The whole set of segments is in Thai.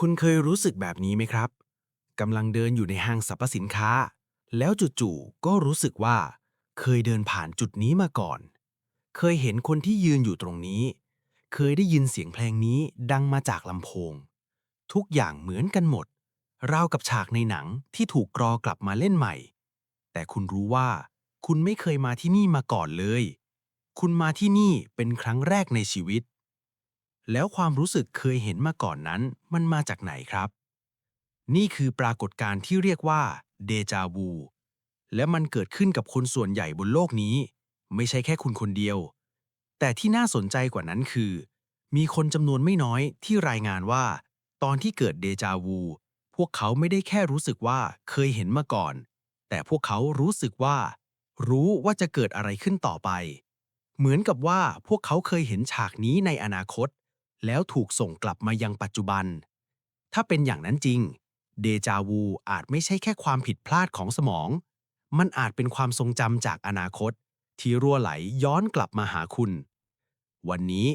คุณเคยรู้สึกแบบนี้ไหมครับกำลังเดินอยู่ในห้างสรรพสินค้า แล้วจู่ๆก็รู้สึกว่า เคยเดินผ่านจุดนี้มาก่อน เคยเห็นคนที่ยืนอยู่ตรงนี้ เคยได้ยินเสียงเพลงนี้ดังมาจากลำโพง ทุกอย่างเหมือนกันหมด ราวกับฉากในหนังที่ถูกกรอกลับมาเล่นใหม่ แต่คุณรู้ว่า คุณไม่เคยมาที่นี่มาก่อนเลย คุณมาที่นี่เป็นครั้งแรกในชีวิต แล้วความรู้สึกเคยเห็นมาก่อนนั้นมันมาจากไหนครับ นี่คือปรากฏการณ์ที่เรียกว่าเดจาวูและมันเกิดขึ้นกับคนส่วนใหญ่บนโลกนี้ ไม่ใช่แค่คุณคนเดียว แต่ที่น่าสนใจกว่านั้นคือ มีคนจำนวนไม่น้อยที่รายงานว่า ตอนที่เกิดเดจาวู พวกเขาไม่ได้แค่รู้สึกว่าเคยเห็นมาก่อน แต่พวกเขารู้สึกว่า รู้ว่าจะเกิดอะไรขึ้นต่อไป เหมือนกับว่าพวกเขาเคยเห็นฉากนี้ในอนาคต แล้วถูกส่งกลับมายังปัจจุบัน ถ้าเป็นอย่างนั้นจริง เดจาวูอาจไม่ใช่แค่ความผิดพลาดของสมอง มันอาจเป็นความทรงจำจากอนาคต ที่รั่วไหลย้อนกลับมาหาคุณ วันนี้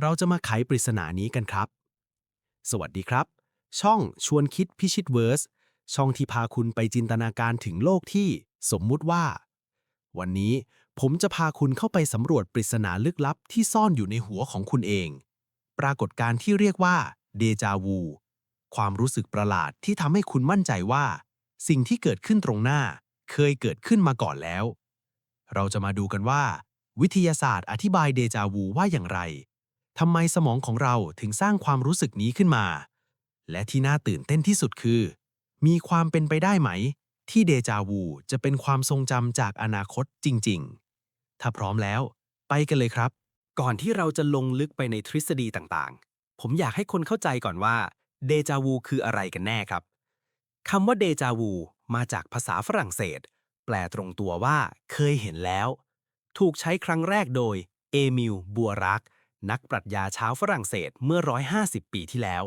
เราจะมาไขปริศนานี้กันครับ สวัสดีครับ ช่องชวนคิดพิชิตเวิร์ส ช่องที่พาคุณไปจินตนาการถึงโลกที่สมมุติว่า วันนี้ผมจะพาคุณเข้าไปสำรวจปริศนาลึกลับที่ซ่อนอยู่ในหัวของคุณเอง ปรากฏการณ์ที่เรียกว่าเดจาวู ความรู้สึกประหลาดที่ทำให้คุณมั่นใจว่า สิ่งที่เกิดขึ้นตรงหน้า เคยเกิดขึ้นมาก่อนแล้ว เราจะมาดูกันว่า วิทยาศาสตร์อธิบายเดจาวูว่าอย่างไรทำไมสมองของเราถึงสร้างความรู้สึกนี้ขึ้นมา และที่น่าตื่นเต้นที่สุดคือ มีความเป็นไปได้ไหม ที่เดจาวูจะเป็นความทรงจำจากอนาคตจริง ๆ ถ้าพร้อมแล้ว ไปกันเลยครับ ก่อนที่เราจะลงลึกไปในทฤษฎีต่างๆ ผมอยากให้คนเข้าใจก่อนว่าเดจาวูคืออะไรกันแน่ครับคำว่าเดจาวูมาจากภาษาฝรั่งเศส แปลตรงตัวว่า เคยเห็นแล้ว ถูกใช้ครั้งแรกโดยเอมิลบัวรัก นักปรัชญาชาวฝรั่งเศสเมื่อ 150 ปีที่แล้ว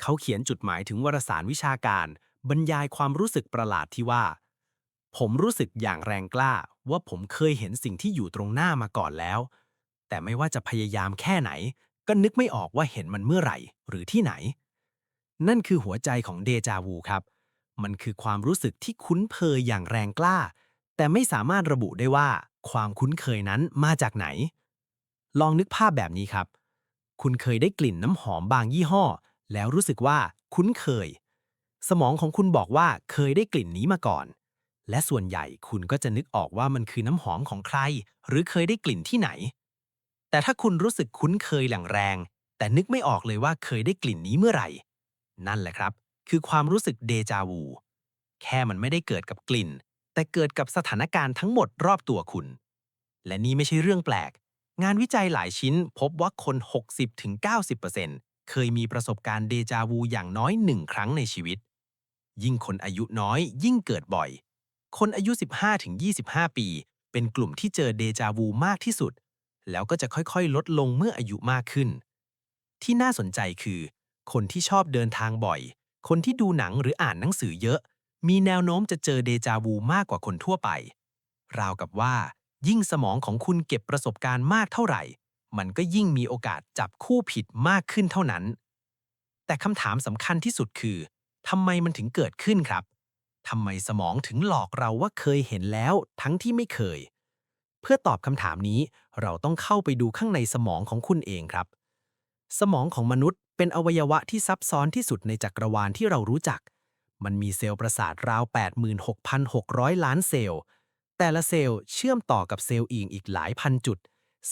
เขาเขียนจุดหมายถึงวารสารวิชาการ บรรยายความรู้สึกประหลาดที่ว่า ผมรู้สึกอย่างแรงกล้าว่าผมเคยเห็นสิ่งที่อยู่ตรงหน้ามาก่อนแล้ว แต่ไม่ว่าจะพยายามแค่ไหน ก็นึกไม่ออกว่าเห็นมันเมื่อไหร่ หรือที่ไหน นั่นคือหัวใจของเดจาวูครับ มันคือความรู้สึกที่คุ้นเคยอย่างแรงกล้า แต่ไม่สามารถระบุได้ว่า ความคุ้นเคยนั้นมาจากไหน ลองนึกภาพแบบนี้ครับ คุณเคยได้กลิ่นน้ำหอมบางยี่ห้อ แล้วรู้สึกว่าคุ้นเคย สมองของคุณบอกว่าเคยได้กลิ่นนี้มาก่อนและส่วนใหญ่คุณก็จะนึกออกว่ามันคือน้ำหอมของใคร หรือเคยได้กลิ่นที่ไหน แต่ถ้าคุณรู้สึกคุ้นเคยอย่างแรง แต่นึกไม่ออกเลยว่าเคยได้กลิ่นนี้เมื่อไหร่ นั่นแหละครับ คือความรู้สึกเดจาวู แค่มันไม่ได้เกิดกับกลิ่น แต่เกิดกับสถานการณ์ทั้งหมดรอบตัวคุณ และนี่ไม่ใช่เรื่องแปลก งานวิจัยหลายชิ้นพบว่าคน 60-90%เคยมีประสบการณ์เดจาวูอย่างน้อยหนึ่งครั้งในชีวิต ยิ่งคนอายุน้อย ยิ่งเกิดบ่อย คนอายุ 15-25 ปี เป็นกลุ่มที่เจอเดจาวูมากที่สุด แล้วก็จะค่อยๆ ลดลงเมื่ออายุมากขึ้น ที่น่าสนใจคือ คนที่ชอบเดินทางบ่อย คนที่ดูหนังหรืออ่านหนังสือเยอะ มีแนวโน้มจะเจอเดจาวูมากกว่าคนทั่วไป ราวกับว่า ยิ่งสมองของคุณเก็บประสบการณ์มากเท่าไหร่ มันก็ยิ่งมีโอกาสจับคู่ผิดมากขึ้นเท่านั้น แต่คำถามสำคัญที่สุดคือทำไมมันถึงเกิดขึ้นครับทำไมสมองถึงหลอกเราว่าเคยเห็นแล้วทั้งที่ไม่เคย เพื่อตอบคำถามนี้เราต้องเข้าไปดูข้างในสมองของคุณเองครับ สมองของมนุษย์เป็นอวัยวะที่ซับซ้อนที่สุดในจักรวาลที่เรารู้จัก มันมีเซลล์ประสาทราว 86,600 ล้านเซลล์ แต่ละเซลล์เชื่อมต่อกับเซลล์อื่นอีกหลายพันจุด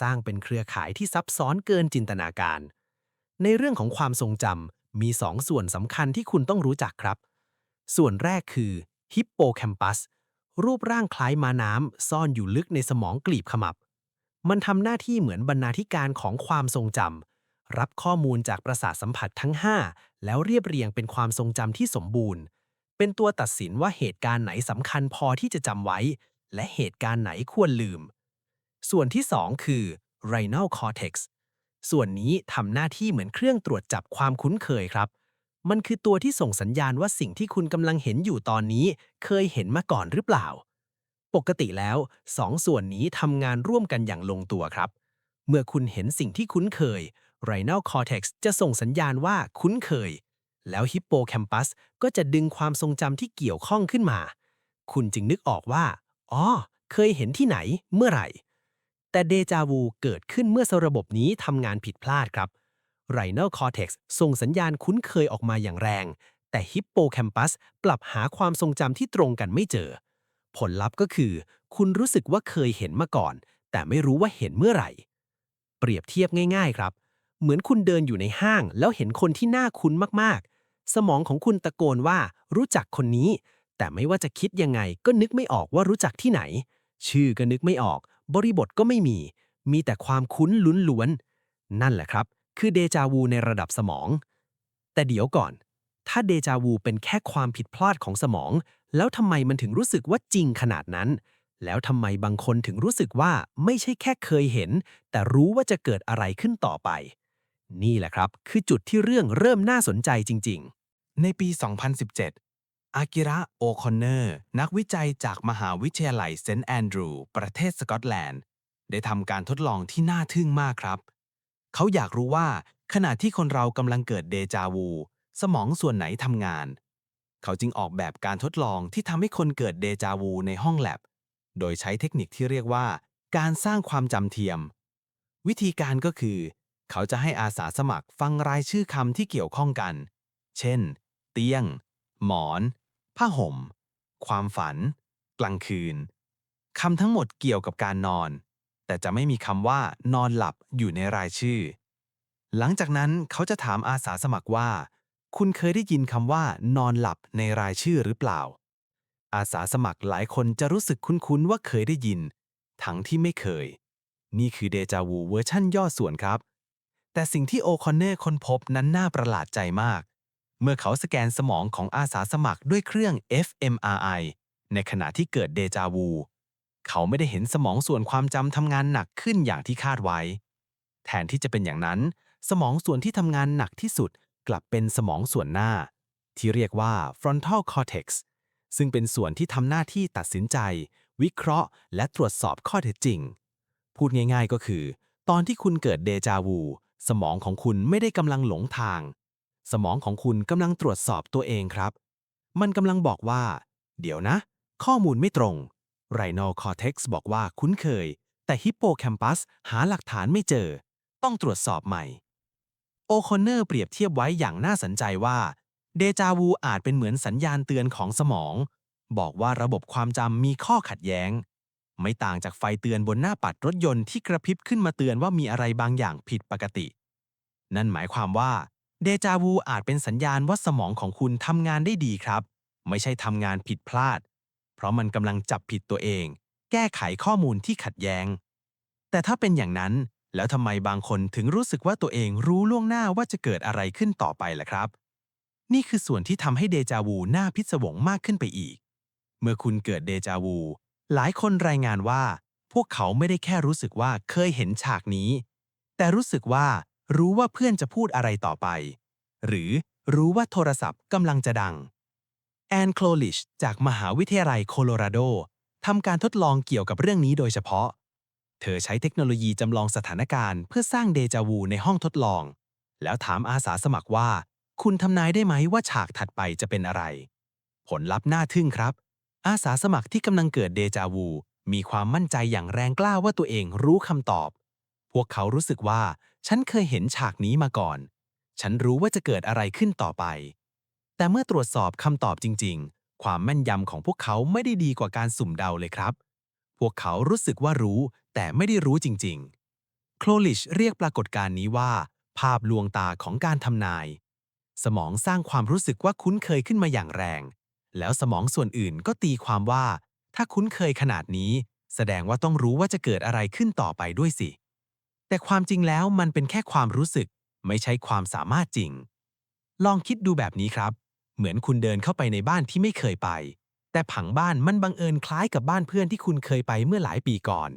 สร้างเป็นเครือข่ายที่ซับซ้อนเกินจินตนาการ ในเรื่องของความทรงจำมีสองส่วนสำคัญที่คุณต้องรู้จักครับ ส่วนแรกคือฮิปโปแคมปัส รูปร่างคล้ายมาน้ำซ่อนอยู่ลึกในสมองกลีบขมับ มันทำหน้าที่เหมือนบรรณาธิการของความทรงจำรับข้อมูลจากประสาทสัมผัสทั้ง 5 แล้วเรียบเรียงเป็นความทรงจำที่สมบูรณ์ เป็นตัวตัดสินว่าเหตุการณ์ไหนสำคัญพอที่จะจำไว้ และเหตุการณ์ไหนควรลืม ส่วนที่ 2 คือ Renal Cortex ส่วนนี้ทำหน้าที่เหมือนเครื่องตรวจจับความคุ้นเคยครับ มันคือตัวที่ส่งสัญญาณว่าสิ่งที่คุณกำลังเห็นอยู่ตอนนี้ เคยเห็นมาก่อนหรือเปล่า ปกติแล้วสองส่วนนี้ทำงานร่วมกันอย่างลงตัวครับ เมื่อคุณเห็นสิ่งที่คุ้นเคย Renal Cortex จะส่งสัญญาณว่าคุ้นเคย แล้วฮิปโปแคมปัสก็จะดึงความทรงจำที่เกี่ยวข้องขึ้นมา คุณจึงนึกออกว่า อ๋อ เคยเห็นที่ไหน เมื่อไหร่ แต่เดจาวูเกิดขึ้นเมื่อระบบนี้ทำงานผิดพลาดครับ Rhinal Cortex ส่งสัญญาณคุ้นเคยออกมาอย่างแรง แต่ฮิปโปแคมปัสกลับหาความทรงจำที่ตรงกันไม่เจอ ผลลัพธ์ก็คือ คุณรู้สึกว่าเคยเห็นมาก่อน แต่ไม่รู้ว่าเห็นเมื่อไหร่ เปรียบเทียบง่ายๆครับ เหมือนคุณเดินอยู่ในห้าง แล้วเห็นคนที่น่าคุ้นมากๆ สมองของคุณตะโกนว่ารู้จักคนนี้ แต่ไม่ว่าจะคิดยังไงก็นึกไม่ออกว่ารู้จักที่ไหน ชื่อก็นึกไม่ออก บริบทก็ไม่มี มีแต่ความคุ้นลุ้นล้วนๆนั่นแหละครับ คือเดจาวูในระดับสมอง แต่เดี๋ยวก่อน ถ้าเดจาวูเป็นแค่ความผิดพลาดของสมอง แล้วทำไมมันถึงรู้สึกว่าจริงขนาดนั้น แล้วทำไมบางคนถึงรู้สึกว่าไม่ใช่แค่เคยเห็น แต่รู้ว่าจะเกิดอะไรขึ้นต่อไป นี่แหละครับ คือจุดที่เรื่องเริ่มน่าสนใจจริง ๆ ในปี 2017 อากิระ โอคอนเนอร์ นักวิจัยจากมหาวิทยาลัยเซนต์แอนดรูว์ประเทศสกอตแลนด์ ได้ทำการทดลองที่น่าทึ่งมากครับ เขาอยากรู้ว่าขณะที่คนเรากำลังเกิดเดจาวู สมองส่วนไหนทำงาน เขาจึงออกแบบการทดลองที่ทำให้คนเกิดเดจาวูในห้องแลบ โดยใช้เทคนิคที่เรียกว่า การสร้างความจำเทียม วิธีการก็คือ เขาจะให้อาสาสมัครฟังรายชื่อคำที่เกี่ยวข้องกัน เช่น เตียง หมอน ผ้าห่ม ความฝัน กลางคืนคำทั้งหมดเกี่ยวกับการนอน แต่จะไม่มีคำว่านอนหลับอยู่ในรายชื่อ หลังจากนั้นเขาจะถามอาสาสมัครว่า คุณเคยได้ยินคำว่านอนหลับในรายชื่อหรือเปล่า อาสาสมัครหลายคนจะรู้สึกคุ้นๆว่าเคยได้ยิน ทั้งที่ไม่เคย นี่คือเดจาวูเวอร์ชั่นย่อส่วนครับ แต่สิ่งที่โอคอนเนอร์ค้นพบนั้นน่าประหลาดใจมาก เมื่อเขาสแกนสมองของอาสาสมัครด้วยเครื่อง fMRI ในขณะที่เกิดเดจาวู เขาไม่ได้เห็นสมองส่วนความจำทำงานหนักขึ้นอย่างที่คาดไว้ แทนที่จะเป็นอย่างนั้น สมองส่วนที่ทำงานหนักที่สุดกลับเป็นสมองส่วนหน้า ที่เรียกว่า frontal cortex ซึ่งเป็นส่วนที่ทำหน้าที่ตัดสินใจ วิเคราะห์ และตรวจสอบข้อเท็จจริง พูดง่ายๆก็คือ ตอนที่คุณเกิดเดจาวู สมองของคุณไม่ได้กำลังหลงทาง สมองของคุณกำลังตรวจสอบตัวเองครับ มันกำลังบอกว่า เดี๋ยวนะ ข้อมูลไม่ตรง Rhinal Cortex บอกว่าคุ้นเคย แต่ Hippocampus หาหลักฐานไม่เจอ ต้องตรวจสอบใหม่ โอคอนเนอร์เปรียบเทียบไว้อย่างน่าสนใจว่าเดจาวูอาจเป็นเหมือนสัญญาณเตือนของสมอง บอกว่าระบบความจำมีข้อขัดแย้ง ไม่ต่างจากไฟเตือนบนหน้าปัดรถยนต์ที่กระพริบขึ้นมาเตือนว่ามีอะไรบางอย่างผิดปกติ นั่นหมายความว่าเดจาวูอาจเป็นสัญญาณว่าสมองของคุณทำงานได้ดีครับ ไม่ใช่ทำงานผิดพลาด เพราะมันกำลังจับผิดตัวเอง แก้ไขข้อมูลที่ขัดแย้ง แต่ถ้าเป็นอย่างนั้น แล้วทำไมบางคนถึงรู้สึกว่าตัวเองรู้ล่วงหน้าว่าจะเกิดอะไรขึ้นต่อไปล่ะครับ นี่คือส่วนที่ทำให้เดจาวูน่าพิศวงมากขึ้นไปอีก เมื่อคุณเกิดเดจาวู หลายคนรายงานว่า พวกเขาไม่ได้แค่รู้สึกว่าเคยเห็นฉากนี้ แต่รู้สึกว่ารู้ว่าเพื่อนจะพูดอะไรต่อไป หรือรู้ว่าโทรศัพท์กำลังจะดัง แอนโคลลิชจากมหาวิทยาลัยโคโลราโดทำการทดลองเกี่ยวกับเรื่องนี้โดยเฉพาะ เธอใช้เทคโนโลยีจำลองสถานการณ์เพื่อสร้างเดจาวูในห้องทดลอง แล้วถามอาสาสมัครว่า คุณทำนายได้ไหมว่าฉากถัดไปจะเป็นอะไร ผลลัพธ์น่าทึ่งครับ อาสาสมัครที่กำลังเกิดเดจาวู มีความมั่นใจอย่างแรงกล้าว่าตัวเองรู้คำตอบ พวกเขารู้สึกว่า ฉันเคยเห็นฉากนี้มาก่อน ฉันรู้ว่าจะเกิดอะไรขึ้นต่อไป แต่เมื่อตรวจสอบคำตอบจริง ๆ ความแม่นยำของพวกเขาไม่ได้ดีกว่าการสุ่มเดาเลยครับ พวกเขารู้สึกว่ารู้ แต่ไม่ได้รู้จริงๆ โคลลิชเรียกปรากฏการณ์นี้ว่า ภาพลวงตาของการทำนาย สมองสร้างความรู้สึกว่าคุ้นเคยขึ้นมาอย่างแรง แล้วสมองส่วนอื่นก็ตีความว่า ถ้าคุ้นเคยขนาดนี้ แสดงว่าต้องรู้ว่าจะเกิดอะไรขึ้นต่อไปด้วยสิ แต่ความจริงแล้วมันเป็นแค่ความรู้สึก ไม่ใช่ความสามารถจริง ลองคิดดูแบบนี้ครับ เหมือนคุณเดินเข้าไปในบ้านที่ไม่เคยไป แต่ผังบ้านมันบังเอิญคล้ายกับบ้านเพื่อนที่คุณเคยไปเมื่อหลายปีก่อน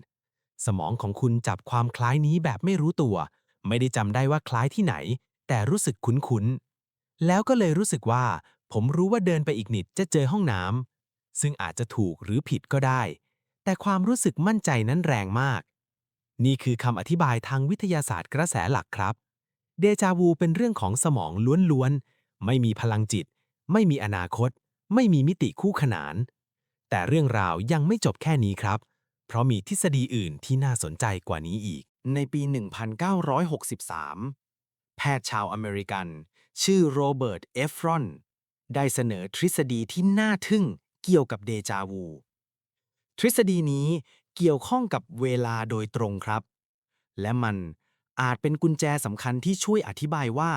สมองของคุณจับความคล้ายนี้แบบไม่รู้ตัว ไม่ได้จำได้ว่าคล้ายที่ไหน แต่รู้สึกคุ้นๆ แล้วก็เลยรู้สึกว่า ผมรู้ว่าเดินไปอีกนิดจะเจอห้องน้ำซึ่งอาจจะถูกหรือผิดก็ได้ แต่ความรู้สึกมั่นใจนั้นแรงมาก นี่คือคำอธิบายทางวิทยาศาสตร์กระแสหลักครับ เดจาวูเป็นเรื่องของสมองล้วนๆ ไม่มีพลังจิต ไม่มีอนาคต ไม่มีมิติคู่ขนาน แต่เรื่องราวยังไม่จบแค่นี้ครับ เพราะมีทฤษฎีอื่นที่น่าสนใจกว่านี้อีก ในปี 1963 แพทย์ชาวอเมริกัน ชื่อโรเบิร์ต เอฟรอน ได้เสนอทฤษฎีที่น่าทึ่งเกี่ยวกับเดจาวู ทฤษฎีนี้เกี่ยวข้องกับเวลาโดยตรงครับ และมันอาจเป็นกุญแจสำคัญที่ช่วยอธิบายว่า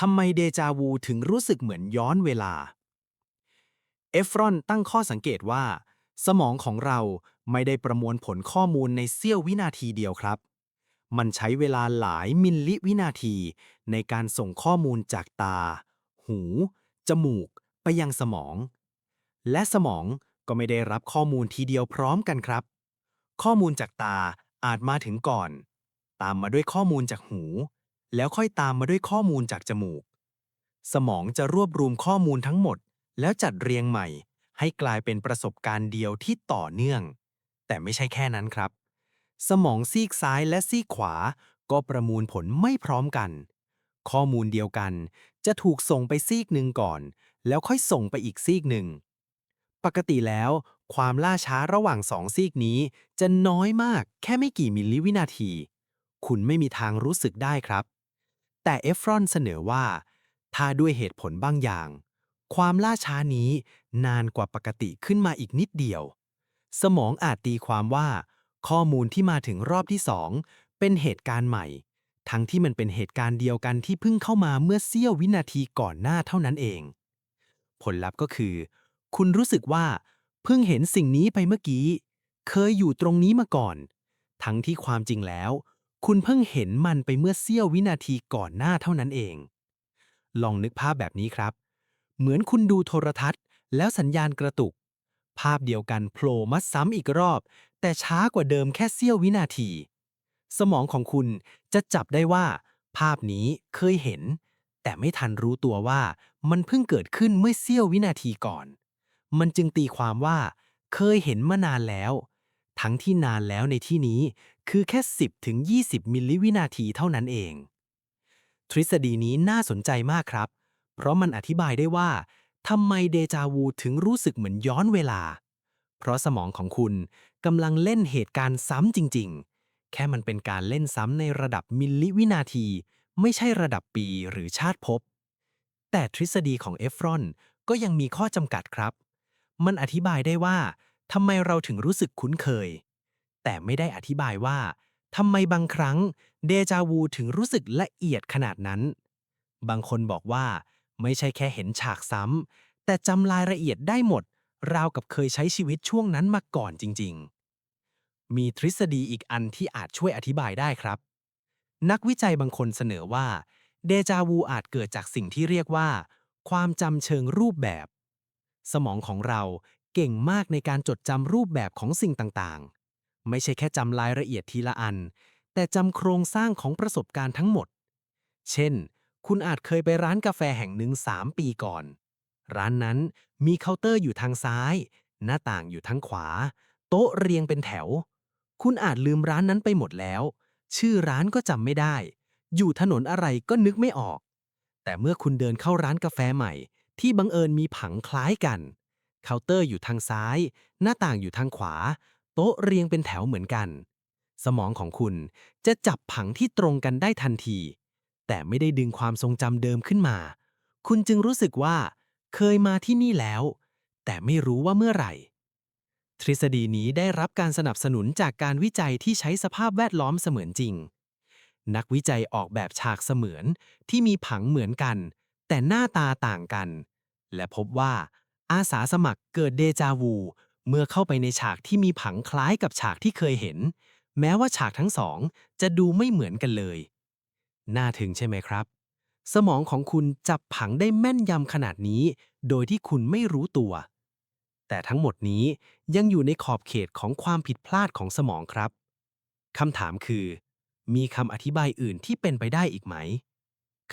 ทำไมเดจาวูถึงรู้สึกเหมือนย้อนเวลา เอฟรอนตั้งข้อสังเกตว่า สมองของเราไม่ได้ประมวลผลข้อมูลในเสี้ยววินาทีเดียวครับ มันใช้เวลาหลายมิลลิวินาที ในการส่งข้อมูลจากตา หู จมูก ไปยังสมอง และสมองก็ไม่ได้รับข้อมูลทีเดียวพร้อมกันครับ ข้อมูลจากตาอาจมาถึงก่อน ตามมาด้วยข้อมูลจากหู แล้วค่อยตามมาด้วยข้อมูลจากจมูก สมองจะรวบรวมข้อมูลทั้งหมด แล้วจัดเรียงใหม่ ให้กลายเป็นประสบการณ์เดียวที่ต่อเนื่อง แต่ไม่ใช่แค่นั้นครับ สมองซีกซ้ายและซีกขวาก็ประมวลผลไม่พร้อมกัน ข้อมูลเดียวกัน จะถูกส่งไปซีกหนึ่งก่อน แล้วค่อยส่งไปอีกซีกหนึ่ง ปกติแล้ว ความล่าช้าระหว่างสองซีกนี้จะน้อยมากแค่ไม่กี่มิลลิวินาที คุณไม่มีทางรู้สึกได้ครับ แต่เอฟรอนเสนอว่า ถ้าด้วยเหตุผลบางอย่าง ความล่าช้านี้นานกว่าปกติขึ้นมาอีกนิดเดียว สมองอาจตีความว่า ข้อมูลที่มาถึงรอบที่สองเป็นเหตุการณ์ใหม่ ทั้งที่มันเป็นเหตุการณ์เดียวกันที่เพิ่งเข้ามาเมื่อเสี้ยววินาทีก่อนหน้าเท่านั้นเอง ผลลัพธ์ก็คือ คุณรู้สึกว่า เพิ่งเห็นสิ่งนี้ไปเมื่อกี้ เคยอยู่ตรงนี้มาก่อน ทั้งที่ความจริงแล้ว คุณเพิ่งเห็นมันไปเมื่อเสี้ยววินาทีก่อนหน้าเท่านั้นเอง ลองนึกภาพแบบนี้ครับ เหมือนคุณดูโทรทัศน์ แล้วสัญญาณกระตุก ภาพเดียวกันโผล่มาซ้ำอีกรอบ แต่ช้ากว่าเดิมแค่เสี้ยววินาที สมองของคุณจะจับได้ว่า ภาพนี้เคยเห็น แต่ไม่ทันรู้ตัวว่ามันเพิ่งเกิดขึ้นเมื่อเสี้ยววินาทีก่อน มันจึงตีความว่า เคยเห็นมานานแล้ว ทั้งที่นานแล้วในที่นี้ คือแค่ 10ถึง20 มิลลิวินาทีเท่านั้นเอง ทฤษฎีนี้น่าสนใจมากครับ เพราะมันอธิบายได้ว่าทำไมเดจาวูถึงรู้สึกเหมือนย้อนเวลา เพราะสมองของคุณกำลังเล่นเหตุการณ์ซ้ำจริง ๆ แค่มันเป็นการเล่นซ้ำในระดับมิลลิวินาที ไม่ใช่ระดับปีหรือชาติภพ แต่ทฤษฎีของเอฟรอนก็ยังมีข้อจำกัดครับ มันอธิบายได้ว่าทำไมเราถึงรู้สึกคุ้นเคย แต่ไม่ได้อธิบายว่าทำไมบางครั้งเดจาวูถึงรู้สึกละเอียดขนาดนั้น บางคนบอกว่า ไม่ใช่แค่เห็นฉากซ้ำแต่จำรายละเอียดได้หมด ราวกับเคยใช้ชีวิตช่วงนั้นมาก่อนจริง ๆ มีทฤษฎีอีกอันที่อาจช่วยอธิบายได้ครับ นักวิจัยบางคนเสนอว่าเดจาวูอาจเกิดจากสิ่งที่เรียกว่า ความจำเชิงรูปแบบ สมองของเราเก่งมากในการจดจำรูปแบบของสิ่งต่างๆ ไม่ใช่แค่จำรายละเอียดทีละอัน แต่จำโครงสร้างของประสบการณ์ทั้งหมด เช่น คุณอาจเคยไปร้านกาแฟแห่งหนึ่ง 3 ปีก่อน ร้านนั้นมีเคาน์เตอร์อยู่ทางซ้าย หน้าต่างอยู่ทางขวา โต๊ะเรียงเป็นแถว คุณอาจลืมร้านนั้นไปหมดแล้ว ชื่อร้านก็จำไม่ได้ อยู่ถนนอะไรก็นึกไม่ออก แต่เมื่อคุณเดินเข้าร้านกาแฟใหม่ ที่บังเอิญมีผังคล้ายกัน เคาน์เตอร์อยู่ทางซ้าย หน้าต่างอยู่ทางขวา โต๊ะเรียงเป็นแถวเหมือนกัน สมองของคุณจะจับผังที่ตรงกันได้ทันที แต่ไม่ได้ดึงความทรงจำเดิมขึ้นมา คุณจึงรู้สึกว่า เคยมาที่นี่แล้ว แต่ไม่รู้ว่าเมื่อไหร่ ทฤษฎีนี้ได้รับการสนับสนุนจากการวิจัยที่ใช้สภาพแวดล้อมเสมือนจริง นักวิจัยออกแบบฉากเสมือนที่มีผังเหมือนกัน แต่หน้าตาต่างกัน และพบว่าอาสาสมัครเกิดเดจาวู เมื่อเข้าไปในฉากที่มีผังคล้ายกับฉากที่เคยเห็น แม้ว่าฉากทั้งสองจะดูไม่เหมือนกันเลย น่าถึงใช่ไหมครับ สมองของคุณจับผังได้แม่นยำขนาดนี้ โดยที่คุณไม่รู้ตัว แต่ทั้งหมดนี้ยังอยู่ในขอบเขตของความผิดพลาดของสมองครับคำถามคือ มีคำอธิบายอื่นที่เป็นไปได้อีกไหม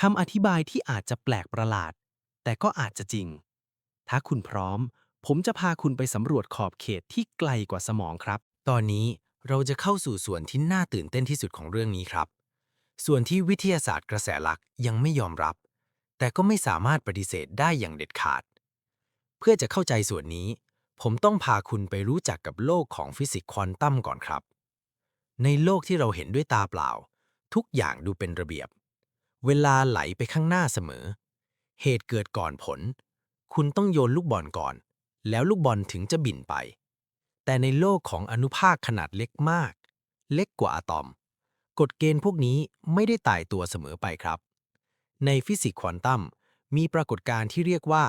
คำอธิบายที่อาจจะแปลกประหลาด แต่ก็อาจจะจริง ถ้าคุณพร้อม ผมจะพาคุณไปสำรวจขอบเขตที่ไกลกว่าสมองครับ ตอนนี้เราจะเข้าสู่ส่วนที่น่าตื่นเต้นที่สุดของเรื่องนี้ครับ ส่วนที่วิทยาศาสตร์กระแสหลักยังไม่ยอมรับ แต่ก็ไม่สามารถปฏิเสธได้อย่างเด็ดขาด เพื่อจะเข้าใจส่วนนี้ ผมต้องพาคุณไปรู้จักกับโลกของฟิสิกส์ควอนตัมก่อนครับ ในโลกที่เราเห็นด้วยตาเปล่า ทุกอย่างดูเป็นระเบียบ เวลาไหลไปข้างหน้าเสมอ เหตุเกิดก่อนผล คุณต้องโยนลูกบอลก่อน แล้วลูกบอลถึงจะบินไป แต่ในโลกของอนุภาคขนาดเล็กมาก เล็กกว่าอะตอม กฎเกณฑ์พวกนี้ไม่ได้ตายตัวเสมอไปครับ ในฟิสิกส์ควอนตัมมีปรากฏการณ์ที่เรียกว่า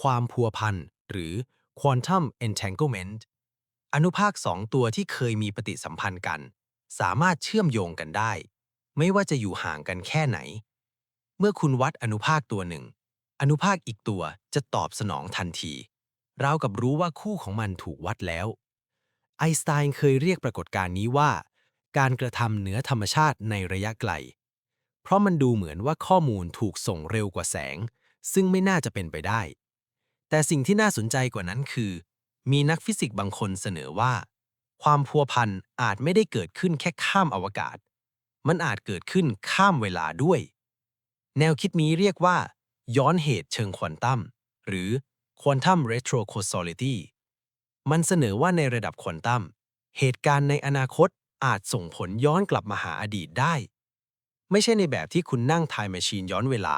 ความพัวพันหรือ quantum entanglement อนุภาคสองตัวที่เคยมีปฏิสัมพันธ์กัน สามารถเชื่อมโยงกันได้ ไม่ว่าจะอยู่ห่างกันแค่ไหน เมื่อคุณวัดอนุภาคตัวหนึ่ง อนุภาคอีกตัวจะตอบสนองทันที ราวกับรู้ว่าคู่ของมันถูกวัดแล้ว ไอน์สไตน์เคยเรียกปรากฏการณ์นี้ว่า การกระทำเหนือธรรมชาติในระยะไกล เพราะมันดูเหมือนว่าข้อมูลถูกส่งเร็วกว่าแสง ซึ่งไม่น่าจะเป็นไปได้ แต่สิ่งที่น่าสนใจกว่านั้นคือ มีนักฟิสิกส์บางคนเสนอว่า ความพัวพันอาจไม่ได้เกิดขึ้นแค่ข้ามอวกาศ มันอาจเกิดขึ้นข้ามเวลาด้วย แนวคิดนี้เรียกว่า ย้อนเหตุเชิงควอนตัมหรือ Quantum Retrocausality มันเสนอว่าในระดับควอนตัมเหตุการณ์ในอนาคตอาจส่งผลย้อนกลับมาหาอดีตได้ ไม่ใช่ในแบบที่คุณนั่ง Time Machine ย้อนเวลา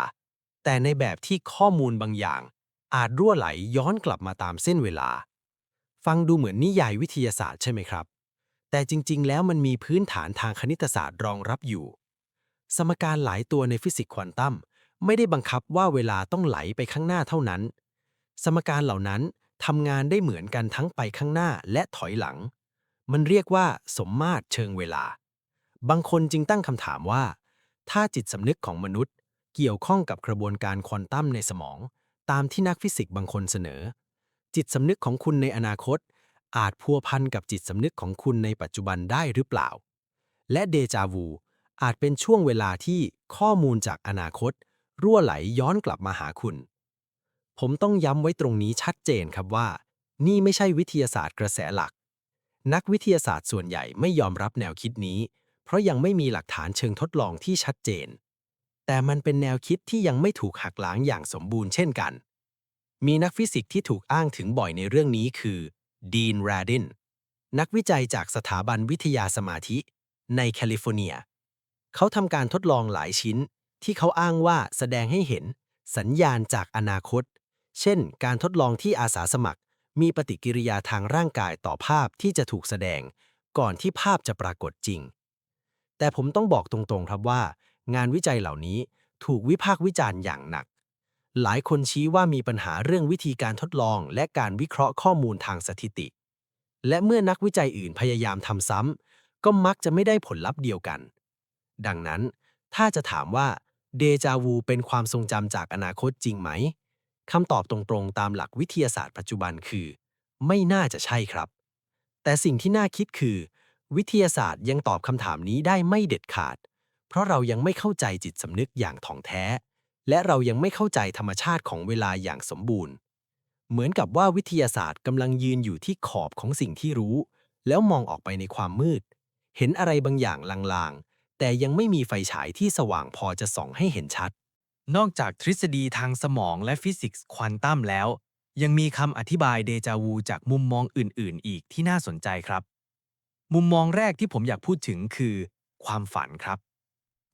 แต่ในแบบที่ข้อมูลบางอย่าง อาจรั่วไหลย้อนกลับมาตามเส้นเวลา ฟังดูเหมือนนิยายวิทยาศาสตร์ใช่ไหมครับ แต่จริง ๆ แล้วมันมีพื้นฐานทางคณิตศาสตร์รองรับอยู่ สมการหลายตัวในฟิสิกส์ควอนตัมไม่ได้บังคับว่าเวลาต้องไหลไปข้างหน้าเท่านั้น สมการเหล่านั้นทำงานได้เหมือนกันทั้งไปข้างหน้าและถอยหลัง มันเรียกว่าสมมาตรเชิงเวลา บางคนจึงตั้งคำถามว่า ถ้าจิตสำนึกของมนุษย์ เกี่ยวข้องกับกระบวนการควอนตัมในสมอง ตามที่นักฟิสิกส์บางคนเสนอ จิตสำนึกของคุณในอนาคต อาจพัวพันกับจิตสำนึกของคุณในปัจจุบันได้หรือเปล่า และเดจาวู อาจเป็นช่วงเวลาที่ข้อมูลจากอนาคต รั่วไหลย้อนกลับมาหาคุณ ผมต้องย้ำไว้ตรงนี้ชัดเจนครับว่า นี่ไม่ใช่วิทยาศาสตร์กระแสหลัก นักวิทยาศาสตร์ส่วนใหญ่ไม่ยอมรับแนวคิดนี้ เพราะยังไม่มีหลักฐานเชิงทดลองที่ชัดเจน แต่มันเป็นแนวคิดที่ยังไม่ถูกหักล้างอย่างสมบูรณ์เช่นกัน มีนักฟิสิกส์ที่ถูกอ้างถึงบ่อยในเรื่องนี้คือดีนแรดินนักวิจัยจากสถาบันวิทยาสมาธิ ในแคลิฟอร์เนีย เขาทำการทดลองหลายชิ้นที่เขาอ้างว่าแสดงให้เห็นสัญญาณจากอนาคต เช่น การทดลองที่อาสาสมัคร มีปฏิกิริยาทางร่างกายต่อภาพที่จะถูกแสดง ก่อนที่ภาพจะปรากฏจริง แต่ผมต้องบอกตรงๆครับว่า งานวิจัยเหล่านี้ถูกวิพากษ์วิจารณ์อย่างหนัก หลายคนชี้ว่ามีปัญหาเรื่องวิธีการทดลองและการวิเคราะห์ข้อมูลทางสถิติ และเมื่อนักวิจัยอื่นพยายามทำซ้ำก็มักจะไม่ได้ผลลัพธ์เดียวกัน ดังนั้น ถ้าจะถามว่าเดจาวูเป็นความทรงจำจากอนาคตจริงไหม คำตอบตรงๆ ตามหลักวิทยาศาสตร์ปัจจุบันคือ ไม่น่าจะใช่ครับ แต่สิ่งที่น่าคิดคือ วิทยาศาสตร์ยังตอบคำถามนี้ได้ไม่เด็ดขาด เพราะเรายังไม่เข้าใจจิตสำนึกอย่างถ่องแท้ และเรายังไม่เข้าใจธรรมชาติของเวลาอย่างสมบูรณ์ เหมือนกับว่าวิทยาศาสตร์กำลังยืนอยู่ที่ขอบของสิ่งที่รู้ แล้วมองออกไปในความมืด เห็นอะไรบางอย่างลางๆ แต่ยังไม่มีไฟฉายที่สว่างพอจะส่องให้เห็นชัด นอกจากทฤษฎีทางสมองและฟิสิกส์ควอนตัมแล้ว ยังมีคำอธิบายเดจาวูจากมุมมองอื่น ๆ อีกที่น่าสนใจครับ มุมมองแรกที่ผมอยากพูดถึงคือ ความฝันครับ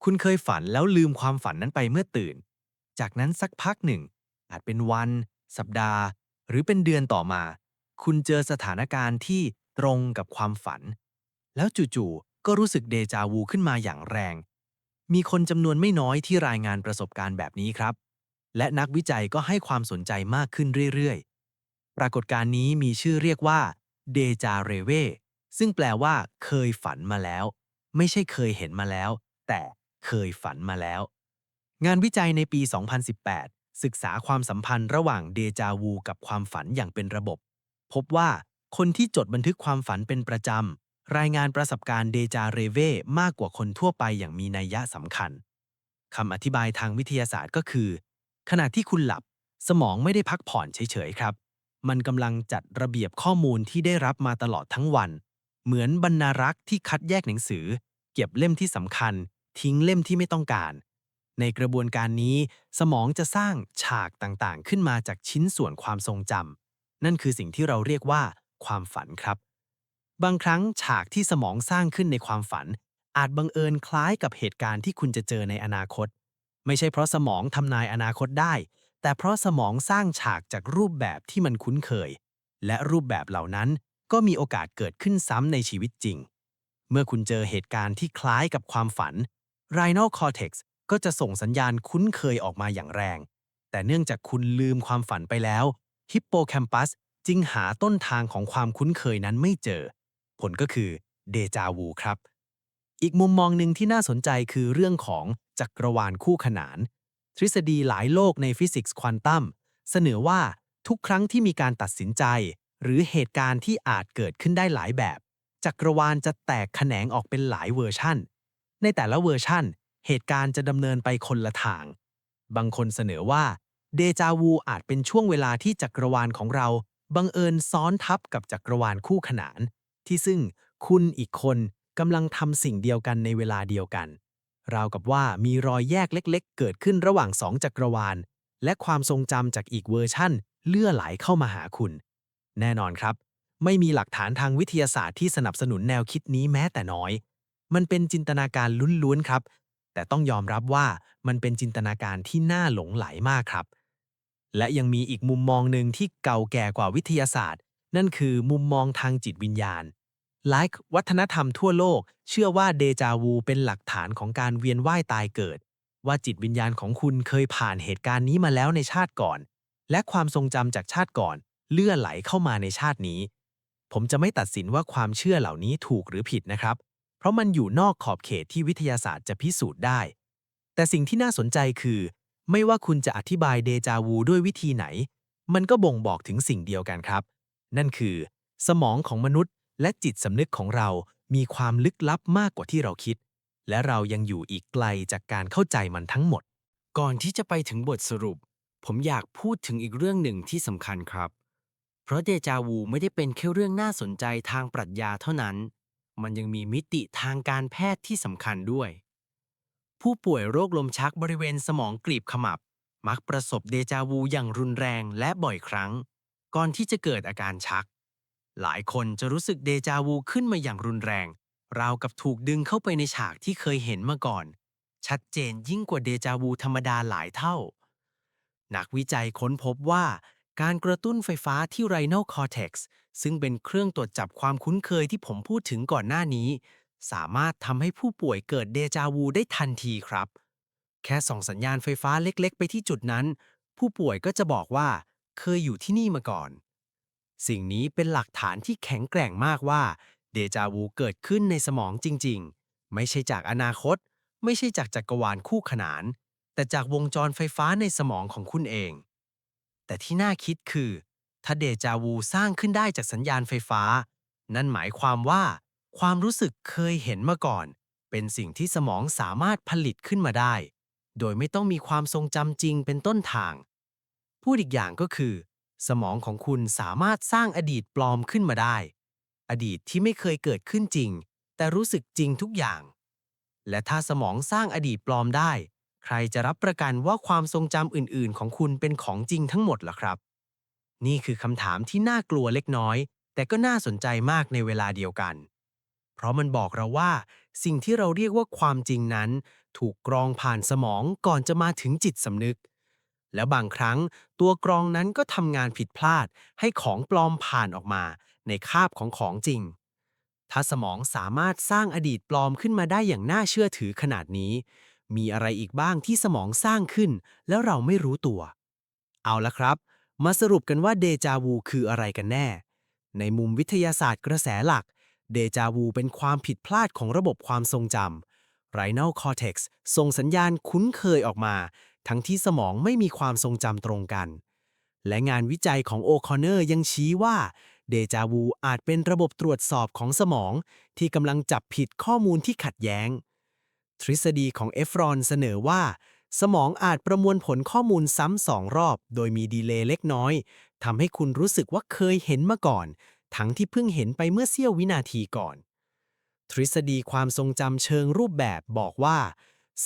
คุณเคยฝันแล้วลืมความฝันนั้นไปเมื่อตื่น จากนั้นสักพักหนึ่ง อาจเป็นวัน สัปดาห์ หรือเป็นเดือนต่อมา คุณเจอสถานการณ์ที่ตรงกับความฝัน แล้วจู่ๆก็รู้สึกเดจาวูขึ้นมาอย่างแรง มีคนจำนวนไม่น้อยที่รายงานประสบการณ์แบบนี้ครับ และนักวิจัยก็ให้ความสนใจมากขึ้นเรื่อยๆ ปรากฏการณ์นี้มีชื่อเรียกว่าเดจาเรเวซึ่งแปลว่าเคยฝันมาแล้ว ไม่ใช่เคยเห็นมาแล้ว แต่เคยฝันมาแล้ว งานวิจัยในปี 2018 ศึกษาความสัมพันธ์ระหว่างเดจาวูกับความฝันอย่างเป็นระบบ พบว่าคนที่จดบันทึกความฝันเป็นประจำ รายงานประสบการณ์เดจาเรเวมากกว่าคนทั่วไปอย่างมีนัยยะสำคัญคำอธิบายทางวิทยาศาสตร์ก็คือ ขณะที่คุณหลับ สมองไม่ได้พักผ่อนเฉยๆครับ มันกำลังจัดระเบียบข้อมูลที่ได้รับมาตลอดทั้งวัน เหมือนบรรณารักษ์ที่คัดแยกหนังสือ เก็บเล่มที่สำคัญ ทิ้งเล่มที่ไม่ต้องการ ในในกระบวนการนี้ สมองจะสร้างฉากต่างๆ ขึ้นมาจากชิ้นส่วนความทรงจำนั่นคือสิ่งที่เราเรียกว่า ความฝันครับ บางครั้งฉากที่สมองสร้างขึ้นในความฝัน อาจบังเอิญคล้ายกับเหตุการณ์ที่คุณจะเจอในอนาคต ไม่ใช่เพราะสมองทำนายอนาคตได้ แต่เพราะสมองสร้างฉากจากรูปแบบที่มันคุ้นเคย และรูปแบบเหล่านั้นก็มีโอกาสเกิดขึ้นซ้ำในชีวิตจริง เมื่อคุณเจอเหตุการณ์ที่คล้ายกับความฝัน Rhinal cortex ก็จะส่งสัญญาณคุ้นเคยออกมาอย่างแรง แต่เนื่องจากคุณลืมความฝันไปแล้ว Hippocampus จึงหาต้นทางของความคุ้นเคยนั้นไม่เจอ ผลก็คือเดจาวูครับ อีกมุมมองหนึ่งที่น่าสนใจคือเรื่องของจักรวาลคู่ขนาน ทฤษฎีหลายโลกในฟิสิกส์ควอนตัมเสนอว่าทุกครั้งที่มีการตัดสินใจ หรือเหตุการณ์ที่อาจเกิดขึ้นได้หลายแบบ จักรวาลจะแตกแขนงออกเป็นหลายเวอร์ชั่น ในแต่ละเวอร์ชั่น เหตุการณ์จะดำเนินไปคนละทาง บางคนเสนอว่าเดจาวูอาจเป็นช่วงเวลาที่จักรวาลของเราบังเอิญซ้อนทับกับจักรวาลคู่ขนาน ที่ซึ่งคุณอีกคนกำลังทำสิ่งเดียวกันในเวลาเดียวกัน ราวกับว่ามีรอยแยกเล็ก ๆ เกิดขึ้นระหว่างสองจักรวาล และความทรงจำจากอีกเวอร์ชั่น เลื่อไหลเข้ามาหาคุณ แน่นอนครับ ไม่มีหลักฐานทางวิทยาศาสตร์ที่สนับสนุนแนวคิดนี้แม้แต่น้อย มันเป็นจินตนาการล้วนๆครับ แต่ต้องยอมรับว่ามันเป็นจินตนาการที่น่าหลงไหลมากครับ และยังมีอีกมุมมองหนึ่งที่เก่าแก่กว่าวิทยาศาสตร์ นั่นคือมุมมองทางจิตวิญญาณไลค์วัฒนธรรมทั่วโลก เชื่อว่าเดจาวูเป็นหลักฐานของการเวียนว่ายตายเกิด ว่าจิตวิญญาณของคุณเคยผ่านเหตุการณ์นี้มาแล้วในชาติก่อน และความทรงจำจากชาติก่อนเลื่อไหลเข้ามาในชาตินี้ ผมจะไม่ตัดสินว่าความเชื่อเหล่านี้ถูกหรือผิดนะครับ เพราะมันอยู่นอกขอบเขตที่วิทยาศาสตร์จะพิสูจน์ได้ แต่สิ่งที่น่าสนใจคือ ไม่ว่าคุณจะอธิบายเดจาวูด้วยวิธีไหน มันก็บ่งบอกถึงสิ่งเดียวกันครับ นั่นคือ สมองของมนุษย์และจิตสำนึกของเรามีความลึกลับมากกว่าที่เราคิด และเรายังอยู่อีกไกลจากการเข้าใจมันทั้งหมด ก่อนที่จะไปถึงบทสรุป ผมอยากพูดถึงอีกเรื่องหนึ่งที่สำคัญครับ เพราะเดจาวูไม่ได้เป็นแค่เรื่องน่าสนใจทางปรัชญาเท่านั้น มันยังมีมิติทางการแพทย์ที่สำคัญด้วย ผู้ป่วยโรคลมชักบริเวณสมองกลีบขมับ มักประสบเดจาวูอย่างรุนแรงและบ่อยครั้ง ก่อนที่จะเกิดอาการชัก หลายคนจะรู้สึกเดจาวูขึ้นมาอย่างรุนแรง ราวกับถูกดึงเข้าไปในฉากที่เคยเห็นมาก่อน ชัดเจนยิ่งกว่าเดจาวูธรรมดาหลายเท่า นักวิจัยค้นพบว่าการกระตุ้นไฟฟ้าที่ Rhinal cortex ซึ่งเป็นเครื่องตรวจจับความคุ้นเคยที่ผมพูดถึงก่อนหน้านี้ สามารถทำให้ผู้ป่วยเกิดเดจาวูได้ทันทีครับ แค่ส่งสัญญาณไฟฟ้าเล็กๆ ไปที่จุดนั้น ผู้ป่วยก็จะบอกว่า เคยอยู่ที่นี่มาก่อน สิ่งนี้เป็นหลักฐานที่แข็งแกร่งมากว่าเดจาวูเกิดขึ้นในสมองจริง ๆ ไม่ใช่จากอนาคต ไม่ใช่จากจักรวาลคู่ขนาน แต่จากวงจรไฟฟ้าในสมองของคุณเอง แต่ที่น่าคิดคือ ถ้าเดจาวูสร้างขึ้นได้จากสัญญาณไฟฟ้า นั่นหมายความว่า ความรู้สึกเคยเห็นมาก่อน เป็นสิ่งที่สมองสามารถผลิตขึ้นมาได้ โดยไม่ต้องมีความทรงจำจริงเป็นต้นทาง พูดอีกอย่างก็คือ สมองของคุณสามารถสร้างอดีตปลอมขึ้นมาได้ อดีตที่ไม่เคยเกิดขึ้นจริง แต่รู้สึกจริงทุกอย่าง และถ้าสมองสร้างอดีตปลอมได้ ใครจะรับประกันว่าความทรงจำอื่น ๆ ของคุณเป็นของจริงทั้งหมดล่ะครับ นี่คือคำถามที่น่ากลัวเล็กน้อย แต่ก็น่าสนใจมากในเวลาเดียวกัน เพราะมันบอกเราว่า สิ่งที่เราเรียกว่าความจริงนั้น ถูกกรองผ่านสมองก่อนจะมาถึงจิตสำนึก แล้วบางครั้งตัวกรองนั้นก็ทำงานผิดพลาดให้ของปลอมผ่านออกมาในคาบของของจริง ถ้าสมองสามารถสร้างอดีตปลอมขึ้นมาได้อย่างน่าเชื่อถือขนาดนี้ มีอะไรอีกบ้างที่สมองสร้างขึ้น แล้วเราไม่รู้ตัว เอาละครับ มาสรุปกันว่าเดจาวูคืออะไรกันแน่ ในมุมวิทยาศาสตร์กระแสหลัก เดจาวูเป็นความผิดพลาดของระบบความทรงจำ Rhinal cortex ส่งสัญญาณคุ้นเคยออกมา ทั้งที่สมองไม่มีความทรงจำตรงกัน และงานวิจัยของโอคอนเนอร์ยังชี้ว่าเดจาวูอาจเป็นระบบตรวจสอบของสมอง ที่กำลังจับผิดข้อมูลที่ขัดแย้ง ทฤษฎีของเอฟรอนเสนอว่า สมองอาจประมวลผลข้อมูลซ้ำสองรอบ โดยมีดีเลย์เล็กน้อยทำให้คุณรู้สึกว่าเคยเห็นมาก่อน ทั้งที่เพิ่งเห็นไปเมื่อเสี้ยววินาทีก่อน ทฤษฎีความทรงจำเชิงรูปแบบบอกว่า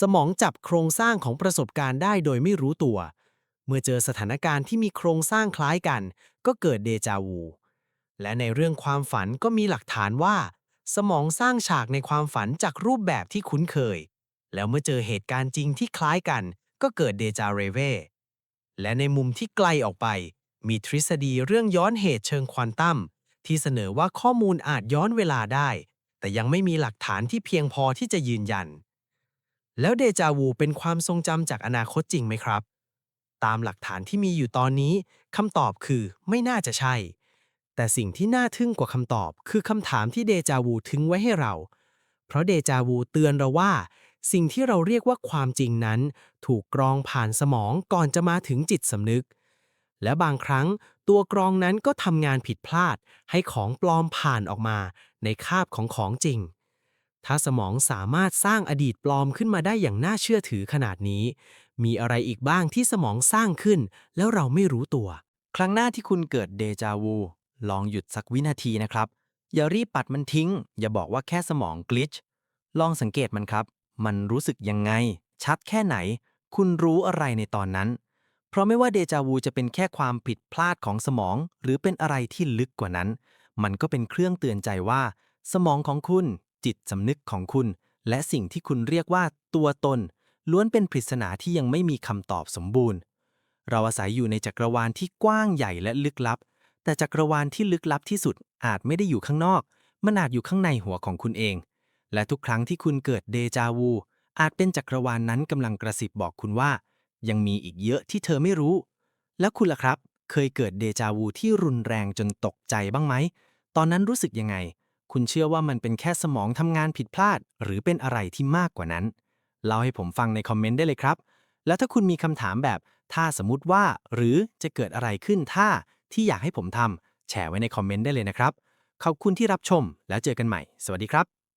สมองจับโครงสร้างของประสบการณ์ได้โดยไม่รู้ตัว เมื่อเจอสถานการณ์ที่มีโครงสร้างคล้ายกัน ก็เกิดเดจาวู และในเรื่องความฝันก็มีหลักฐานว่า สมองสร้างฉากในความฝันจากรูปแบบที่คุ้นเคย แล้วเมื่อเจอเหตุการณ์จริงที่คล้ายกัน ก็เกิดเดจาเรเวและในมุมที่ไกลออกไป มีทฤษฎีเรื่องย้อนเหตุเชิงควอนตัมที่เสนอว่าข้อมูลอาจย้อนเวลาได้ แต่ยังไม่มีหลักฐานที่เพียงพอที่จะยืนยัน แล้วเดจาวูเป็นความทรงจำจากอนาคตจริงไหมครับ ตามหลักฐานที่มีอยู่ตอนนี้คำตอบคือไม่น่าจะใช่ แต่สิ่งที่น่าทึ่งกว่าคำตอบ คือคำถามที่เดจาวูทิ้งไว้ให้เรา เพราะเดจาวูเตือนเราว่า สิ่งที่เราเรียกว่าความจริงนั้น ถูกกรองผ่านสมองก่อนจะมาถึงจิตสำนึก และบางครั้งตัวกรองนั้นก็ทำงานผิดพลาด ให้ของปลอมผ่านออกมา ในคาบของของจริง ถ้าสมองสามารถสร้างอดีตปลอมขึ้นมาได้อย่างน่าเชื่อถือขนาดนี้ มีอะไรอีกบ้างที่สมองสร้างขึ้น แล้วเราไม่รู้ตัว ครั้งหน้าที่คุณเกิดเดจาวูลองหยุดสักวินาทีนะครับ อย่ารีบปัดมันทิ้ง อย่าบอกว่าแค่สมองกลิชลองสังเกตมันครับ มันรู้สึกยังไง ชัดแค่ไหน คุณรู้อะไรในตอนนั้น เพราะไม่ว่าเดจาวูจะเป็นแค่ความผิดพลาดของสมอง หรือเป็นอะไรที่ลึกกว่านั้น มันก็เป็นเครื่องเตือนใจว่า สมองของคุณ จิตสำนึกของคุณ และสิ่งที่คุณเรียกว่าตัวตน ล้วนเป็นปริศนาที่ยังไม่มีคำตอบสมบูรณ์ เราอาศัยอยู่ในจักรวาลที่กว้างใหญ่และลึกลับ แต่จักรวาลที่ลึกลับที่สุดอาจไม่ได้อยู่ข้างนอก มันอาจอยู่ข้างในหัวของคุณเอง และทุกครั้งที่คุณเกิดเดจาวู อาจเป็นจักรวาลนั้นกำลังกระซิบบอกคุณว่า ยังมีอีกเยอะที่เธอไม่รู้ แล้วคุณล่ะครับ เคยเกิดเดจาวูที่รุนแรงจนตกใจบ้างไหม ตอนนั้นรู้สึกยังไง คุณเชื่อว่ามันเป็นแค่สมองทำงานผิดพลาด หรือเป็นอะไรที่มากกว่านั้น เล่าให้ผมฟังในคอมเมนต์ได้เลยครับ แล้วถ้าคุณมีคำถามแบบ ถ้าสมมติว่า หรือจะเกิดอะไรขึ้นถ้าที่อยากให้ผมทำแชร์ไว้ในคอมเมนต์ได้เลยนะครับ ขอบคุณที่รับชม แล้วเจอกันใหม่ สวัสดีครับ